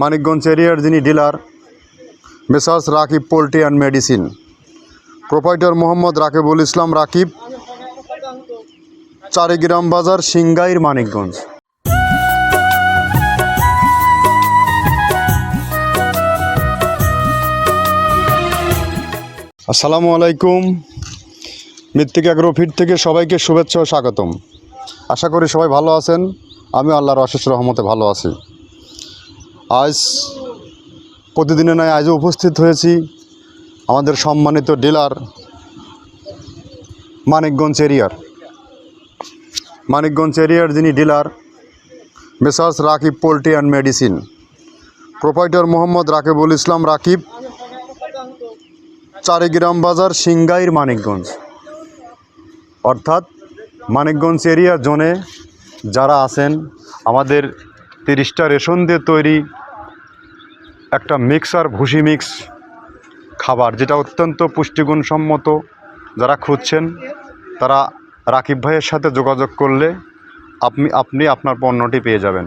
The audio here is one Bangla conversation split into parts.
মানিকগঞ্জ এরিয়ার যিনি dealer, Messrs Rakib poultry and medicine. Proprietor Mohammad Rakibul Islam Rakib, Charigram বাজার সিংগাইর মানিকগঞ্জ। আসসালামু আলাইকুম। মৃত্তিক অ্যাগ্রোফিট থেকে সবাইকে শুভেচ্ছা ও স্বাগতম। আশা করি সবাই ভালো আছেন। আমি আল্লাহর অশেষ রহমতে ভালো আছি। আজ প্রতিদিনে নয় আজও উপস্থিত হয়েছি আমাদের সম্মানিত ডিলার মানিকগঞ্জ এরিয়ার। মানিকগঞ্জ এরিয়ার যিনি dealer, Messrs Rakib poultry and medicine. Proprietor Mohammad Rakibul Islam Rakib, Charigram বাজার সিংগাইর মানিকগঞ্জ। অর্থাৎ মানিকগঞ্জ এরিয়া জোনে যারা আছেন, আমাদের তিরিশটা রেশন দিয়ে তৈরি একটা মিক্সার ভুসি মিক্স খাবার, যেটা অত্যন্ত পুষ্টিগুণসম্মত। যারা খুঁজছেন, তারা রাকিব ভাইয়ের সাথে যোগাযোগ করলে আপনি আপনি আপনার পণ্যটি পেয়ে যাবেন।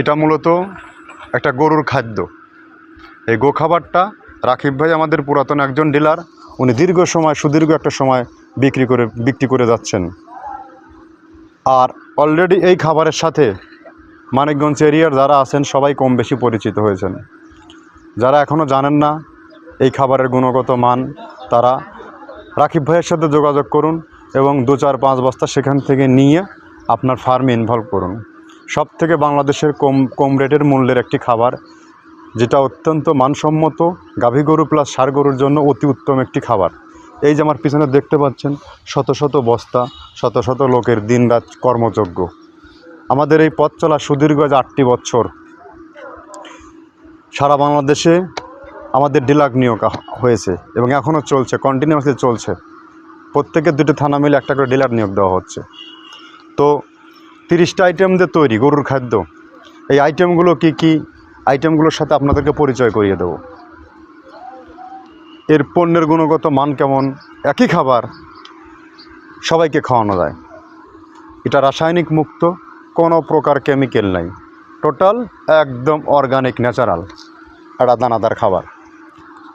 এটা মূলত একটা গরুর খাদ্য। এই গো খাবারটা রাকিব ভাই আমাদের পুরাতন একজন ডিলার, উনি দীর্ঘ সময়, সুদীর্ঘ একটা সময় বিক্রি করে বিক্রি করে যাচ্ছেন। আর অলরেডি এই খাবারের সাথে মানিকগঞ্জ এরিয়ার যারা আছেন, সবাই কম বেশি পরিচিত হয়েছেন। যারা এখনও জানেন না এই খাবারের গুণগত মান, তারা রাকিব ভাইয়ের সাথে যোগাযোগ করুন এবং দু চার পাঁচ বস্তা সেখান থেকে নিয়ে আপনার ফার্মে ইনভলভ করুন। সব থেকে বাংলাদেশের কম কম রেটের মূল্যের একটি খাবার, যেটা অত্যন্ত মানসম্মত, গাভী গরু প্লাস সার গরুর জন্য অতি উত্তম একটি খাবার। এই যে আমার পিছনে দেখতে পাচ্ছেন, শত শত বস্তা, শত শত লোকের দিনরাত কর্মযোগ্য। আমাদের এই পথ চলা সুদীর্ঘ আজ আটটি বছর, সারা বাংলাদেশে আমাদের ডিলার নিয়োগ হয়েছে এবং এখনও চলছে কন্টিনিউয়াসলি চলছে। প্রত্যেকের দুটো থানা মিলে একটা করে ডিলার নিয়োগ দেওয়া হচ্ছে। তো তিরিশটা আইটেম দিয়ে তৈরি, গরুর খাদ্য, এই আইটেমগুলো কি কি আইটেমগুলোর সাথে আপনাদেরকে পরিচয় করিয়ে দেব। এর পণ্যের গুণগত মান কেমন, একই খাবার সবাইকে খাওয়ানো যায়। এটা রাসায়নিক মুক্ত কোনো প্রকার কেমিক্যাল নাই। টোটাল একদম অর্গানিক ন্যাচারাল একটা দানাদার খাবার।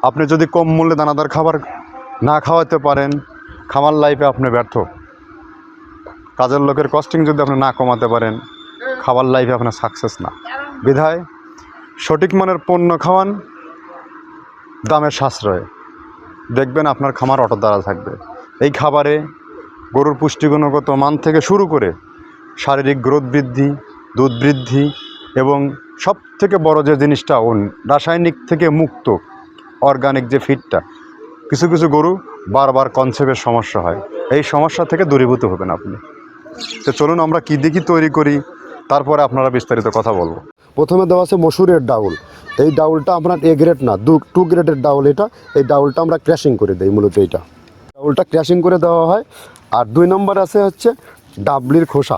আপনি যদি কম মূল্যে দানাদার খাবার না খাওয়াতে পারেন, খামার লাইফে আপনি ব্যর্থ। কাজের লোকের কস্টিং যদি আপনি না কমাতে পারেন, খাবার লাইফে আপনার সাকসেস না। বিধায়, সঠিক মানের পণ্য খাওয়ান দামের সাশ্রয়ে। দেখবেন আপনার খামার অটো দ্বারা থাকবে। এই খাবারে গরুর পুষ্টিগুণগত মান থেকে শুরু করে শারীরিক গ্রোথ বৃদ্ধি, দুধ বৃদ্ধি এবং সব থেকে বড় যে জিনিসটা ও রাসায়নিক থেকে মুক্ত অর্গানিক যে ফিডটা কিছু কিছু গরু বারবার কনসেপ্টের সমস্যা হয়। এই সমস্যা থেকে দূরীভূত হবেন আপনি। তো চলুন আমরা কী দেখি তৈরি করি, তারপরে আপনারা বিস্তারিত কথা বলব। প্রথমে দেওয়া আছে মসুরের ডাউল। এই ডাউলটা আপনার এ গ্রেড না, দু টু গ্রেডের ডাউল এটা। এই ডাউলটা আমরা ক্র্যাশিং করে দিই, মূলত এইটা। ডাউলটা ক্র্যাশিং করে দেওয়া হয়। আর দুই নম্বর আছে হচ্ছে ডাবলির খোসা।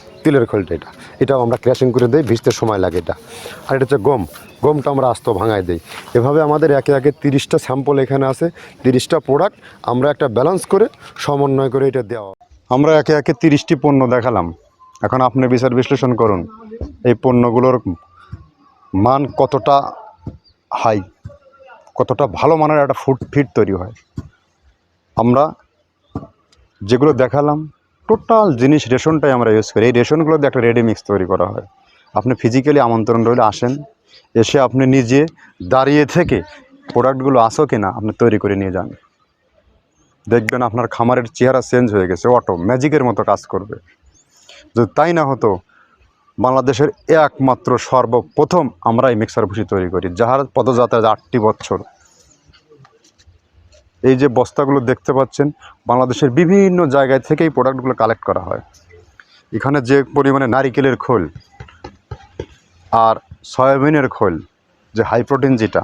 তিলের খোলটা এটা। এটাও আমরা ক্র্যাশিং করে দিই, ভিজতে সময় লাগে এটা। আর এটা হচ্ছে গম। গমটা আমরা আস্ত ভাঙায় দিই। এভাবে আমাদের একে একে তিরিশটা স্যাম্পল এখানে আছে, তিরিশটা প্রোডাক্ট আমরা একটা ব্যালেন্স করে সমন্বয় করে এটা দেওয়া। আমরা একে একে তিরিশটি পণ্য দেখালাম। এখন আপনি বিচার বিশ্লেষণ করুন, এই পণ্যগুলোর মান কতটা হাই কতটা ভালো মানের একটা ফুড ফিট তৈরি হয়। আমরা যেগুলো দেখালাম টোটাল জিনিস রেশনটাই আমরা ইউজ করি। এই রেশনগুলো দিয়ে একটা রেডি মিক্স তৈরি করা হয়। আপনি ফিজিক্যালি আমন্ত্রণ রইলে আসেন, এসে আপনি নিজে দাঁড়িয়ে থেকে প্রোডাক্টগুলো আসো কি না আপনি তৈরি করে নিয়ে যান। দেখবেন আপনার খামারের চেহারা চেঞ্জ হয়ে গেছে অটো ম্যাজিকের মতো কাজ করবে। যদি তাই না হতো, বাংলাদেশের একমাত্র সর্বপ্রথম আমরা এই মিক্সার ভুসি তৈরি করি, যাহার পদযাত্রা আটটি বছর। এই যে বস্তাগুলো দেখতে পাচ্ছেন, বাংলাদেশের বিভিন্ন জায়গায় থেকে এই প্রোডাক্টগুলো কালেক্ট করা হয়। এখানে যে পরিমাণে নারিকেলের খোল আর সয়াবিনের খোল, যে হাই প্রোটিন যেটা,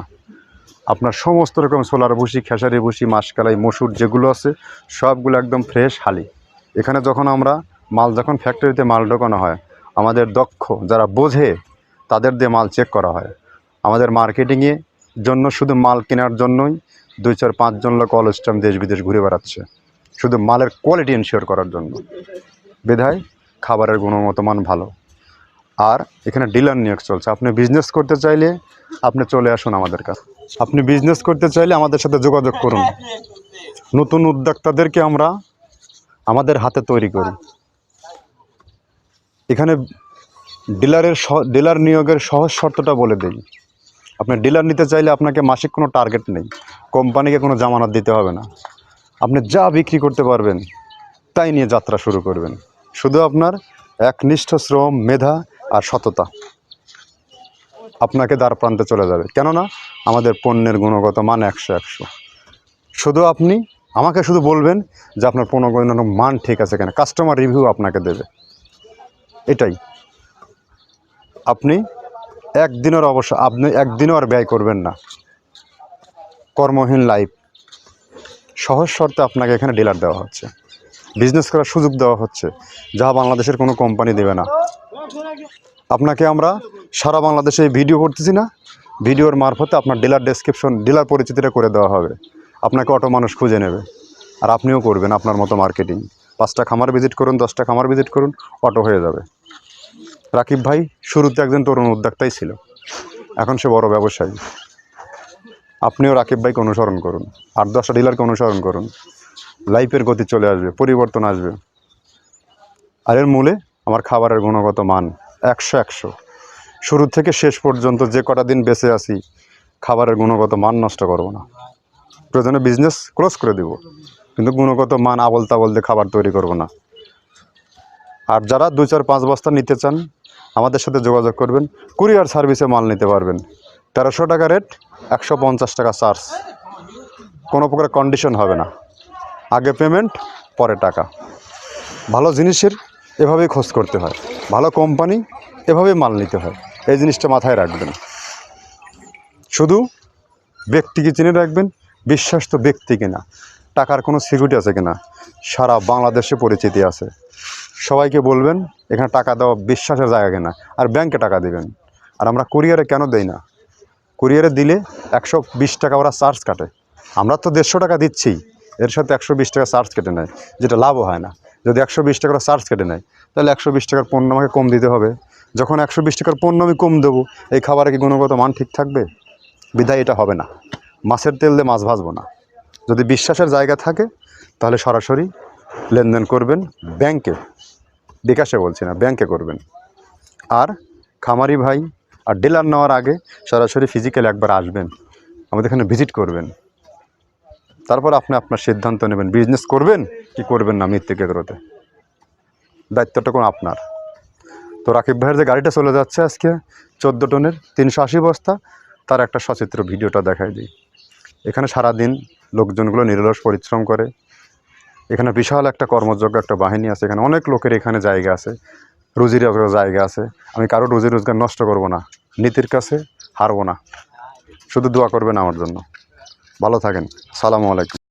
আপনার সমস্ত রকম সোলার ভুসি, খেসারি ভুসি, মাসকালাই, মসুর যেগুলো আছে, সবগুলো একদম ফ্রেশ হালি। এখানে যখন আমরা মাল, যখন ফ্যাক্টরিতে মাল ঢোকানো হয়, আমাদের দক্ষ যারা বোঝে, তাদের দিয়ে মাল চেক করা হয়। আমাদের মার্কেটিংয়ে জন্য শুধু মাল কেনার জন্যই দুই চার পাঁচজন লোক অল স্টাম দেশ বিদেশ ঘুরে বেড়াচ্ছে। শুধু মালের কোয়ালিটি এনশিওর করার জন্য। বিধায় খাবারের গুণগত মান ভালো। আর এখানে ডিলার নিয়োগ চলছে। আপনি বিজনেস করতে চাইলে আপনি চলে আসুন আমাদের কাছে। আপনি বিজনেস করতে চাইলে আমাদের সাথে যোগাযোগ করুন। নতুন উদ্যোক্তাদেরকে আমরা আমাদের হাতে তৈরি করি। এখানে ডিলারের ডিলার নিয়োগের সহজ শর্তটা বলে দিই। আপনি ডিলার নিতে চাইলে আপনাকে মাসিক কোনো টার্গেট নেই। কোম্পানিকে কোনো জামানত দিতে হবে না। আপনি যা বিক্রি করতে পারবেন, তাই নিয়ে যাত্রা শুরু করবেন। শুধু আপনার একনিষ্ঠ শ্রম, মেধা আর সততা আপনাকে দ্বার প্রান্তে চলে যাবে। কেননা আমাদের পণ্যের গুণগত মান একশো একশো। শুধু আপনি, আমাকে শুধু বলবেন যে আপনার পণ্য গুণগত মান ঠিক আছে কেন। কাস্টমার রিভিউ আপনাকে দেবে। এটাই। আপনি একদিনের অবশ্য আপনি একদিনও আর ব্যয় করবেন না। কর্মহীন লাইফ সহজ শর্তে আপনাকে এখানে ডিলার দেওয়া হচ্ছে। বিজনেস করার সুযোগ দেওয়া হচ্ছে। যা বাংলাদেশের কোনো কোম্পানি দেবে না। আপনাকে আমরা সারা বাংলাদেশে ভিডিও করতেছি না। ভিডিওর মারফতে আপনার ডিলার ডেসক্রিপশন ডিলার পরিচিতিটা করে দেওয়া হবে। আপনাকে অটো মানুষ খুঁজে নেবে। আর আপনিও করবেন আপনার মতো মার্কেটিং পাঁচটা খামার ভিজিট করুন, দশটা খামার ভিজিট করুন, অটো হয়ে যাবে। রাকিব ভাই শুরুতে একজন তরুণ উদ্যোক্তাই ছিল। এখন সে বড় ব্যবসায়ী। আপনিও রাকিব ভাইকে অনুসরণ করুন আর দশটা ডিলারকে অনুসরণ করুন। লাইফের গতি চলে আসবে, পরিবর্তন আসবে। আর এর মূলে আমার খাবারের গুণগত মান একশো একশো। শুরু থেকে শেষ পর্যন্ত যে কটা দিন বেঁচে আছি, খাবারের গুণগত মান নষ্ট করব না। প্রয়োজনে বিজনেস ক্লোজ করে দেব, কিন্তু গুণগত মান আবল তাবল দিয়ে খাবার তৈরি করব না। আর যারা দু চার পাঁচ বস্তা নিতে চান আমাদের সাথে যোগাযোগ করবেন, কুরিয়ার সার্ভিসে মাল নিতে পারবেন। তেরোশো টাকা রেট, একশো পঞ্চাশ টাকা চার্জ। কোনো প্রকার কন্ডিশন হবে না। আগে পেমেন্ট পরে টাকা। ভালো জিনিসের এভাবেই খোঁজ করতে হয়। ভালো কোম্পানি এভাবেই মাল নিতে হয়। এই জিনিসটা মাথায় রাখবেন। শুধু ব্যক্তিকে চিনে রাখবেন বিশ্বাস তো ব্যক্তি কিনা, টাকার কোনো সিকিউরিটি আছে কিনা, সারা বাংলাদেশে পরিচিতি আছে। সবাইকে বলবেন, এখানে টাকা দেওয়া বিশ্বাসের জায়গা কিনা, আর ব্যাংকে টাকা দেবেন। আর আমরা কুরিয়ারে কেন দেই না? কুরিয়ারে দিলে একশো বিশ টাকা ওরা চার্জ কাটে। আমরা তো দেড়শো টাকা দিচ্ছি, এর সাথে একশো বিশ টাকা চার্জ কেটে নেয়, যেটা লাভও হয় না। যদি একশো বিশ টাকার চার্জ কেটে নেয়, তাহলে একশো বিশ টাকার পণ্য আমাকে কম দিতে হবে। যখন একশো বিশ টাকার পণ্য আমি কম দেবো, এই খাবারে কি গুণগত মান ঠিক থাকবে? বিধায় এটা হবে না। মাছের তেল দিয়ে মাছ ভাজবো না। যদি বিশ্বাসের জায়গা থাকে, তাহলে সরাসরি লেনদেন করবেন ব্যাংকে। বিকাশে বলছি না ব্যাংকে করবেন। আর খামারি ভাই আর ডিলার নেওয়ার আগে সরাসরি ফিজিক্যাল একবার আসবেন, আমাদের এখানে ভিজিট করবেন। তারপর আপনি আপনার সিদ্ধান্ত নেবেন বিজনেস করবেন কি করবেন না মৃত্যু কেন্দ্রতে দায়িত্বটা কোন আপনার? তো রাকিব ভাইয়ের যে গাড়িটা চলে যাচ্ছে আজকে চোদ্দ টনের তিনশো আশি বস্তা, তার একটা সচিত্র ভিডিওটা দেখাই দিই। এখানে সারাদিন লোকজনগুলো নিরলস পরিশ্রম করে এখানে বিশাল একটা কর্মযোগ্য একটা বাহিনী আছে, এখানে অনেক লোকের এখানে জায়গা আছে, রুজি রোজগার জায়গা আছে। আমি কারও রুজি রোজগার নষ্ট করব না, নীতির কাছে হারবো না। শুধু দোয়া করবেন আমার জন্য। ভালো থাকেন। সালামু আলাইকুম।